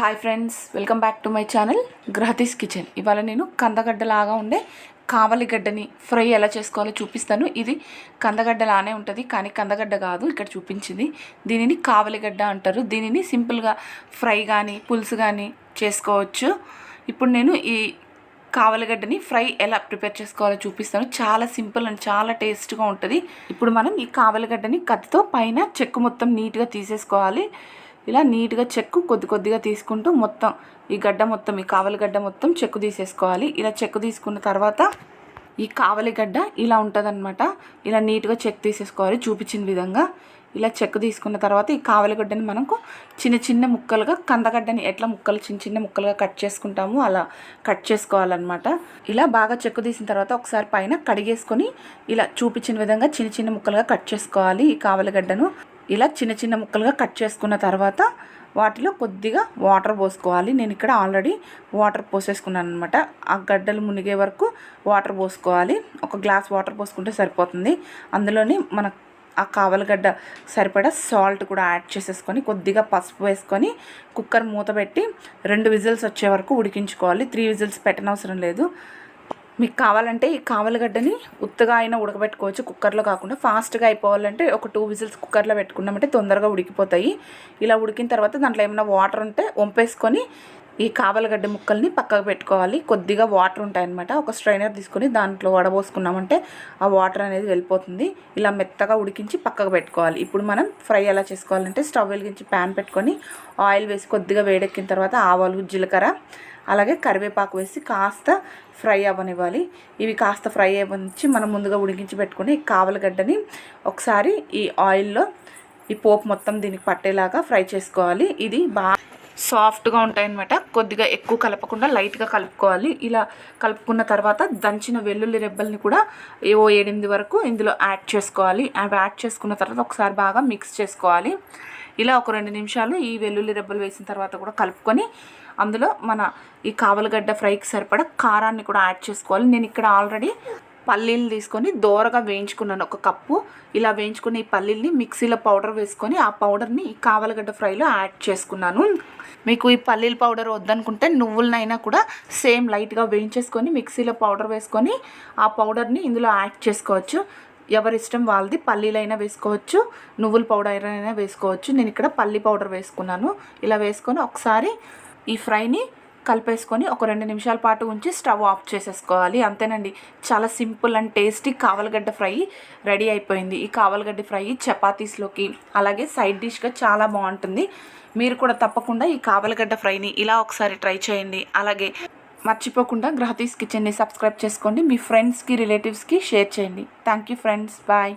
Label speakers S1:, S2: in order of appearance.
S1: Hi friends welcome back to my channel Grahathi's kitchen ఇవాళ నేను కందగడ్డలాగా ఉండే కావలిగడ్డని ఫ్రై ఎలా చేసుకోవాలో చూపిస్తాను. ఇది కందగడ్డలానే ఉంటుంది కానీ కందగడ్డ కాదు ఇక్కడ చూపించింది. దీనిని కావలిగడ్డ అంటారు. దీనిని సింపుల్గా ఫ్రై కానీ పులుసు కానీ చేసుకోవచ్చు. ఇప్పుడు నేను ఈ కావలిగడ్డని ఫ్రై ఎలా ప్రిపేర్ చేసుకోవాలో చూపిస్తాను. చాలా సింపుల్ అండ్ చాలా టేస్ట్గా ఉంటుంది. ఇప్పుడు మనం ఈ కావలిగడ్డని కత్తితో పైన చెక్కు మొత్తం నీట్గా తీసేసుకోవాలి. ఇలా నీట్గా చెక్కు కొద్ది కొద్దిగా తీసుకుంటూ మొత్తం ఈ గడ్డ మొత్తం ఈ కావలిగడ్డ మొత్తం చెక్కు తీసేసుకోవాలి. ఇలా చెక్కు తీసుకున్న తర్వాత ఈ కావలిగడ్డ ఇలా ఉంటుందన్నమాట. ఇలా నీట్గా చెక్ తీసేసుకోవాలి చూపించిన విధంగా. ఇలా చెక్ తీసుకున్న తర్వాత ఈ కావలిగడ్డని మనకు చిన్న చిన్న ముక్కలుగా కందగడ్డని ఎట్లా ముక్కలు చిన్న చిన్న ముక్కలుగా కట్ చేసుకుంటాము అలా కట్ చేసుకోవాలన్నమాట. ఇలా బాగా చెక్కు తీసిన తర్వాత ఒకసారి పైన కడిగేసుకొని ఇలా చూపించిన విధంగా చిన్న చిన్న ముక్కలుగా కట్ చేసుకోవాలి ఈ కావలిగడ్డను ఇలా చిన్న చిన్న ముక్కలుగా కట్ చేసుకున్న తర్వాత వాటిలో కొద్దిగా వాటర్ పోసుకోవాలి. నేను ఇక్కడ ఆల్రెడీ వాటర్ పోసేసుకున్నాను అనమాట ఆ గడ్డలు మునిగే వరకు వాటర్ పోసుకోవాలి. ఒక గ్లాస్ వాటర్ పోసుకుంటే సరిపోతుంది. అందులోని మన ఆ కావలగడ్డ సరిపడా సాల్ట్ కూడా యాడ్ చేసేసుకొని కొద్దిగా పసుపు వేసుకొని కుక్కర్ మూత పెట్టి రెండు విజిల్స్ వచ్చే వరకు ఉడికించుకోవాలి. త్రీ విజిల్స్ పెట్టనవసరం లేదు. మీకు కావాలంటే ఈ కావలగడ్డని ఉత్తగా అయినా ఉడకబెట్టుకోవచ్చు. కుక్కర్లో కాకుండా ఫాస్ట్గా అయిపోవాలంటే ఒక టూ విజిల్స్ కుక్కర్లో పెట్టుకున్నామంటే తొందరగా ఉడికిపోతాయి. ఇలా ఉడికిన తర్వాత దాంట్లో ఏమైనా వాటర్ ఉంటే వంపేసుకొని ఈ కావలగడ్డ ముక్కల్ని పక్కకు పెట్టుకోవాలి. కొద్దిగా వాటర్ ఉంటాయన్నమాట. ఒక స్ట్రైనర్ తీసుకొని దాంట్లో వడబోసుకున్నామంటే ఆ వాటర్ అనేది వెళ్ళిపోతుంది. ఇలా మెత్తగా ఉడికించి పక్కకు పెట్టుకోవాలి. ఇప్పుడు మనం ఫ్రై ఎలా చేసుకోవాలంటే స్టవ్ వెలిగించి ప్యాన్ పెట్టుకొని ఆయిల్ వేసి కొద్దిగా వేడెక్కిన తర్వాత ఆవాలు జీలకర్ర అలాగే కరివేపాకు వేసి కాస్త ఫ్రై అవ్వనివ్వాలి. ఇవి కాస్త ఫ్రై అవ్వనిచ్చి మనం ముందుగా ఉడికించి పెట్టుకుని కావలగడ్డని ఒకసారి ఈ ఆయిల్లో ఈ పోపు మొత్తం దీనికి పట్టేలాగా ఫ్రై చేసుకోవాలి. ఇది బాగా సాఫ్ట్గా ఉంటాయన్నమాట. కొద్దిగా ఎక్కువ కలపకుండా లైట్గా కలుపుకోవాలి. ఇలా కలుపుకున్న తర్వాత దంచిన వెల్లుల్లి రెబ్బల్ని కూడా ఏవో ఎనిమిది వరకు ఇందులో యాడ్ చేసుకోవాలి. అవి యాడ్ చేసుకున్న తర్వాత ఒకసారి బాగా మిక్స్ చేసుకోవాలి. ఇలా ఒక రెండు నిమిషాలు ఈ వెల్లుల్లి రెబ్బలు వేసిన తర్వాత కూడా కలుపుకొని అందులో మన ఈ కావలగడ్డ ఫ్రైకి సరిపడా కారాన్ని కూడా యాడ్ చేసుకోవాలి. నేను ఇక్కడ ఆల్రెడీ పల్లీలు తీసుకొని దోరగా వేయించుకున్నాను. ఒక కప్పు. ఇలా వేయించుకుని ఈ పల్లీల్ని మిక్సీలో పౌడర్ వేసుకొని ఆ పౌడర్ని ఈ కావలగడ్డ ఫ్రైలో యాడ్ చేసుకున్నాను. మీకు ఈ పల్లీల పౌడర్ వద్దనుకుంటే నువ్వులనైనా కూడా సేమ్ లైట్గా వేయించేసుకొని మిక్సీలో పౌడర్ వేసుకొని ఆ పౌడర్ని ఇందులో యాడ్ చేసుకోవచ్చు. ఎవరి ఇష్టం వాళ్ళది పల్లీలైనా వేసుకోవచ్చు నువ్వుల పౌడర్ అయినా వేసుకోవచ్చు. నేను ఇక్కడ పల్లీ పౌడర్ వేసుకున్నాను. ఇలా వేసుకొని ఒకసారి ఈ ఫ్రైని కలిపేసుకొని ఒక రెండు నిమిషాల పాటు ఉంచి స్టవ్ ఆఫ్ చేసేసుకోవాలి. అంతేనండి. చాలా సింపుల్ అండ్ టేస్టీ కావలగడ్డ ఫ్రై రెడీ అయిపోయింది. ఈ కావలగడ్డ ఫ్రై చపాతీస్లోకి అలాగే సైడ్ డిష్గా చాలా బాగుంటుంది. మీరు కూడా తప్పకుండా ఈ కావలగడ్డ ఫ్రైని ఇలా ఒకసారి ట్రై చేయండి. అలాగే మర్చిపోకుండా గ్రహతీస్ కిచెన్ని సబ్స్క్రైబ్ చేసుకోండి. మీ ఫ్రెండ్స్కి రిలేటివ్స్కి షేర్ చేయండి. Thank you friends. బాయ్.